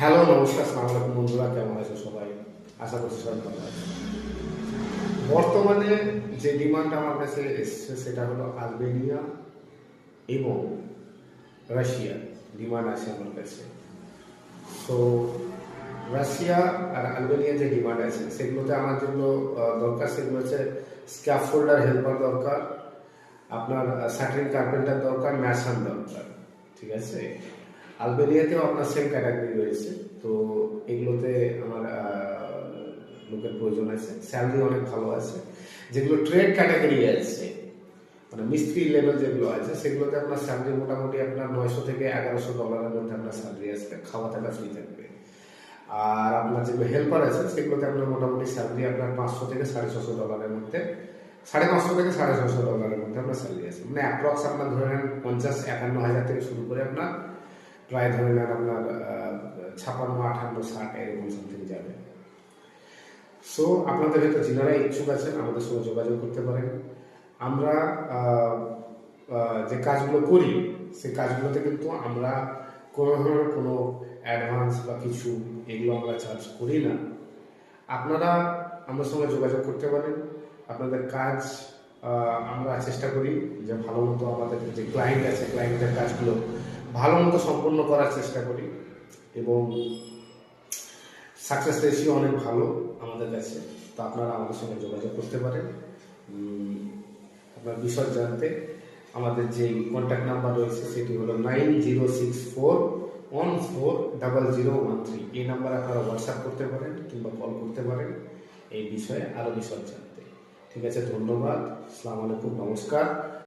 Hello নমস্কার, সালাম আলাইকুম বন্ধুরা, কেমন আছো সবাই? আশা করছি সবাই ভালো আছে বর্তমানে যে ডিমান্ড আমার কাছে এসছে, সেটা হলো আলবেনিয়া এবং রাশিয়া ডিমান্ড আছে আমার কাছে। তো রাশিয়া আর আলবেনিয়া যে ডিমান্ড আছে, সেগুলোতে আমার জন্য দরকার সেগুলো হচ্ছে স্ক্যাফ ফোল্ডার হেল্পার দরকার, আপনার স্যাটারিং কার্পেন্টার দরকার, ম্যাশান দরকার, ঠিক আছে? আলবেনিয়াতেও আপনার সেম ক্যাটাগরি রয়েছে। তো এগুলোতে আমার লোকের প্রয়োজন আছে। স্যালারি অনেক ভালো আছে। যেগুলো ট্রেড ক্যাটাগরি আছে মানে মিস্ত্রি লেভেল যেগুলো আছে, সেগুলোতে আপনার স্যালারি মোটামুটি আপনার নয়শো থেকে এগারোশো ডলারের মধ্যে আপনার স্যালারি আসবে। খাওয়া থাকা ফ্রি থাকবে। আর আপনার যেগুলো হেল্পার আছে, সেগুলোতে আপনার মোটামুটি স্যালারি আপনার পাঁচশো থেকে সাড়ে ছশো ডলারের মধ্যে, সাড়ে পাঁচশো থেকে সাড়ে ছশো ডলারের মধ্যে আপনার স্যালারি আছে মানে অ্যাপ্রক্স আপনার ধরে নেন পঞ্চাশ, একান্ন হাজার থেকে শুরু করে আপনার প্রায় ধরে নেন আপনার ছাপান্ন আটান্ন ষাট, এরকম সামথিং যাবে। সো আপনাদের হয়তো যারা ইচ্ছুক আছেন, আমাদের সঙ্গে যোগাযোগ করতে পারেন। আমরা যে কাজগুলো করি, সেই কাজগুলোতে কিন্তু আমরা কোনো ধরনের কোনো অ্যাডভান্স বা কিছু এগুলো আমরা চার্জ করি না। আপনারা আমার সঙ্গে যোগাযোগ করতে পারেন। আপনাদের কাজ আমরা চেষ্টা করি যে ভালো মতো আমাদের যে ক্লায়েন্ট আছে ক্লায়েন্টের কাজগুলো ভালো মতো সম্পন্ন করার চেষ্টা করি এবং সাকসেস রেশিও অনেক ভালো আমাদের কাছে। তো আপনারা আমাদের সঙ্গে যোগাযোগ করতে পারেন। আপনার বিষয় জানতে আমাদের যে কন্ট্যাক্ট নাম্বার রয়েছে সেটি হলো nine zero six four one four double zero one three এই নাম্বারে আপনারা হোয়াটসঅ্যাপ করতে পারেন কিংবা কল করতে পারেন এই বিষয়ে আরও বিষয় জানতে। ঠিক আছে, ধন্যবাদ। আসসালামু আলাইকুম, নমস্কার।